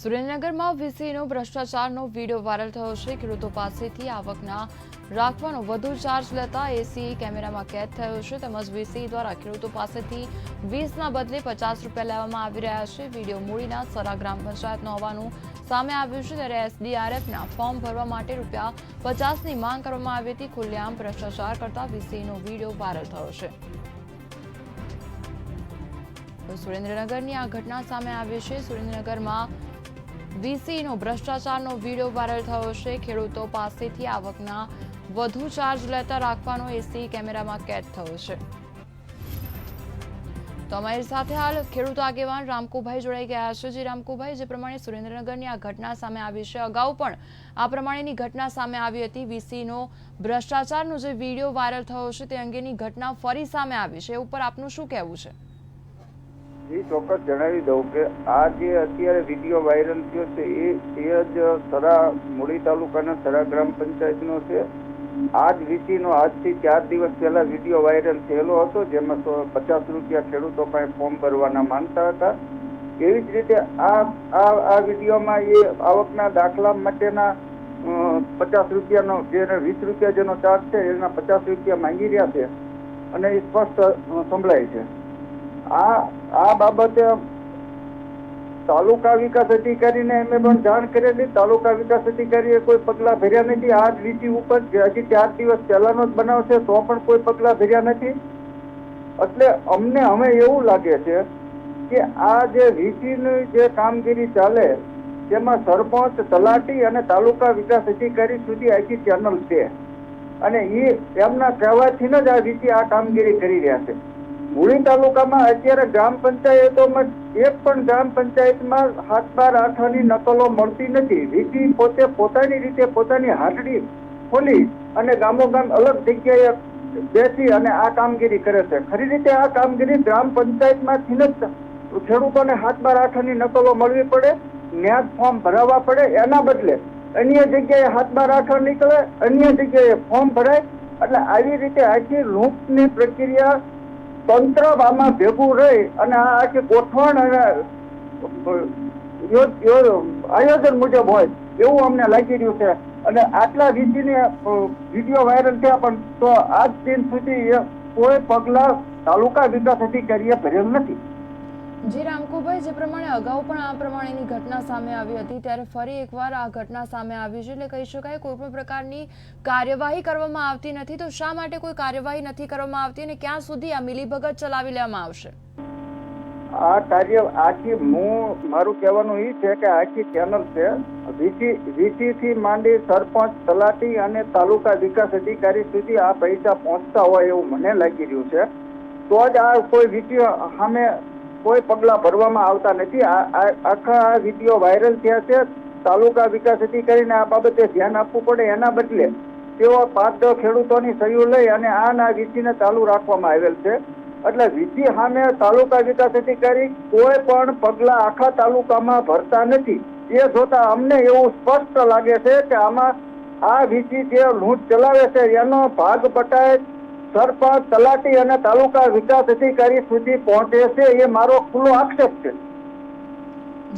સુરેન્દ્રનગરમાં વીસીનો ભ્રષ્ટાચારનો video viral થયો છે. ખેડૂતો પાસેથી આવકના રાખવાનો વધુ ચાર્જ લેતા એસી કેમેરામાં કેદ થયો છે. તેમજ વીસી દ્વારા ખેડૂતો પાસેથી વીસના બદલે પચાસ રૂપિયા લેવામાં આવી રહ્યા છે. વીડિયો મૂડીના સરા ગ્રામ પંચાયતનો હોવાનું સામે આવ્યું છે. ત્યારે એસડીઆરએફના ફોર્મ ભરવા માટે રૂપિયા પચાસની માંગ કરવામાં આવી હતી. ખુલ્લેઆમ ભ્રષ્ટાચાર કરતા વીસીનો વીડિયો વાયરલ થયો છે. સુરેન્દ્રનગરની આ ઘટના સામે આવી છે. સુરેન્દ્રનગરમાં વીસીનો ભ્રષ્ટાચારનો વીડિયો વાયરલ થયો છે. ખેડૂતો પાસેથી આવકના વધુ ચાર્જ લેતા રાખવાનો એસી કેમેરામાં કેદ થયો છે. તો અમારી સાથે હાલ ખેડૂત આગેવાન રામકુભાઈ જોડાઈ ગયા છે. જે રામકુભાઈ, જે પ્રમાણે સુરેન્દ્રનગરની આ ઘટના સામે આવી છે. અગાઉ પણ આ પ્રમાણેની ઘટના સામે આવી હતી. વીસીનો ભ્રષ્ટાચારનો જે વીડિયો વાયરલ થયો છે તે અંગેની ઘટના ફરી સામે આવી છે. એ ઉપર આપનું શું કહેવું છે? એ ચોક્કસ જણાવી દઉં કે આ જે અત્યારે વીડિયો વાયરલ થયો છે, એ એ જ સરા મૂળી તાલુકાના સરા ગ્રામ પંચાયતનો છે. આ જ વીસીનો આજથી ચાર દિવસ પહેલા વીડિયો વાયરલ થયેલો હતો, જેમાં પચાસ રૂપિયા ખેડૂતો પાસે ફોર્મ ભરવાના માનતા હતા. એવી જ રીતે આ આ વિડીયોમાં એ આવકના દાખલા માટેના પચાસ રૂપિયાનો જેને વીસ રૂપિયા જેનો ચાર્જ છે, એના પચાસ રૂપિયા માંગી રહ્યા છે અને એ સ્પષ્ટ સંભળાય છે. આ આ બાબતે તાલુકા વિકાસ અધિકારીને અમે પણ જાણ કરેલી તાલુકા વિકાસ અધિકારીએ કોઈ પગલાં ભર્યા નથી. આ વીટી ઉપર હજી ચાર દિવસ પહેલાનો જ બનાવ છે, તો પણ કોઈ પગલાં ભર્યા નથી. એટલે અમને હવે એવું લાગે છે કે આ જે વીટીની જે કામગીરી ચાલે, તેમાં સરપંચ, તલાટી અને તાલુકા વિકાસ અધિકારી સુધી આખી ચેનલ છે. અને એ એમના કહેવાથી જ આ રીતિ આ કામગીરી કરી રહ્યા છે. મૂળી તાલુકામાં અત્યારે ગ્રામ પંચાયતોમાં એક પણ ગ્રામ પંચાયતમાં હાથ બાર આઠની નકલો મળતી નથી. વીટી પોતે પોતાની રીતે પોતાની હાટડી ખોલી અને ગામોગામ અલગ જગ્યાએ બેસી અને આ કામગીરી કરે છે. ખરી રીતે આ કામગીરી ગ્રામ પંચાયતમાંથી જ ખેડૂતોને હાથ બાર આઠની નકલો મળવી પડે, ન્યાજ ફોર્મ ભરાવવા પડે. એના બદલે અન્ય જગ્યાએ હાથ બાર આઠ નીકળે, અન્ય જગ્યાએ ફોર્મ ભરાય. એટલે આવી રીતે આખી લૂંટની પ્રક્રિયા તંત્ર આમાં ભેગું રહી અને આ આખી ગોઠવણ અને આયોજન મુજબ હોય, એવું અમને લાગી રહ્યું છે. અને આટલા રીતિને વીડિયો વાયરલ થયા પણ તો આજ દિન સુધી કોઈ પગલા તાલુકા વિકાસ અધિકારીએ ભરેલ નથી. જી રામકુભાઈ જે પ્રમાણે અગાઉ પણ આ પ્રમાણેની ઘટના સામે આવી હતી, ત્યારે ફરી એકવાર આ ઘટના સામે આવી છે. એટલે કહી શકાય કોઈ પણ પ્રકારની કાર્યવાહી કરવામાં આવતી નથી. તો શા માટે કોઈ કાર્યવાહી નથી કરવામાં આવતી અને ક્યાં સુધી આ મિલીભગત ચલાવી લેવામાં આવશે? આ કાર્ય આખી હું, મારું કહેવાનું એ છે કે આખી ચેનલ છે. વીસી વીસી થી માંડી સરપંચ, તલાટી અને તાલુકા વિકાસ અધિકારી સુધી આ પૈસા પહોંચતા હોય એવું મને લાગી રહ્યું છે. તો જ આ કોઈ વીટી સામે કોઈ પગલાં ભરવામાં આવતા નથી. આખા વીડિયો વાયરલ થયા છે. તાલુકા વિકાસ અધિકારીને આ બાબતે ધ્યાન આપવું પડે એના બદલે તેઓ દસ ખેડૂતોની સહીઓ લઈ અને આ ના વિધિને ચાલુ રાખવામાં આવેલ છે. એટલે વિધિ સામે તાલુકા વિકાસ અધિકારી કોઈ પણ પગલાં આખા તાલુકામાં ભરતા નથી. એ જોતા અમને એવું સ્પષ્ટ લાગે છે કે આમાં આ વિધિ જે લૂંટ ચલાવે છે, એનો ભાગ બટાય સરપંચ, તલાટી અને તાલુકા વિકાસ અધિકારી સુધી પહોંચે છે એ મારો ખુલ્લો આક્ષેપ છે.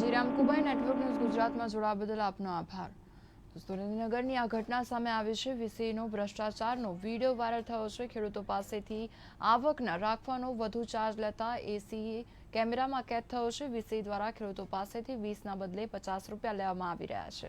જી રામકુભાઈ નેટવર્ક ન્યૂઝ ગુજરાતમાં જોડાવા બદલ આપનો આભાર. સુરેન્દ્રનગરની આ ઘટના સામે આવી છે. વીસીનો ભ્રષ્ટાચારનો વીડિયો વાયરલ થયો છે. ખેડૂતો પાસેથી આવકના રાખવાનો વધુ ચાર્જ લેતા એસી કેમેરામાં કેદ થયો છે. વીસી દ્વારા ખેડૂતો પાસેથી વીસના બદલે પચાસ રૂપિયા લેવામાં આવી રહ્યા છે.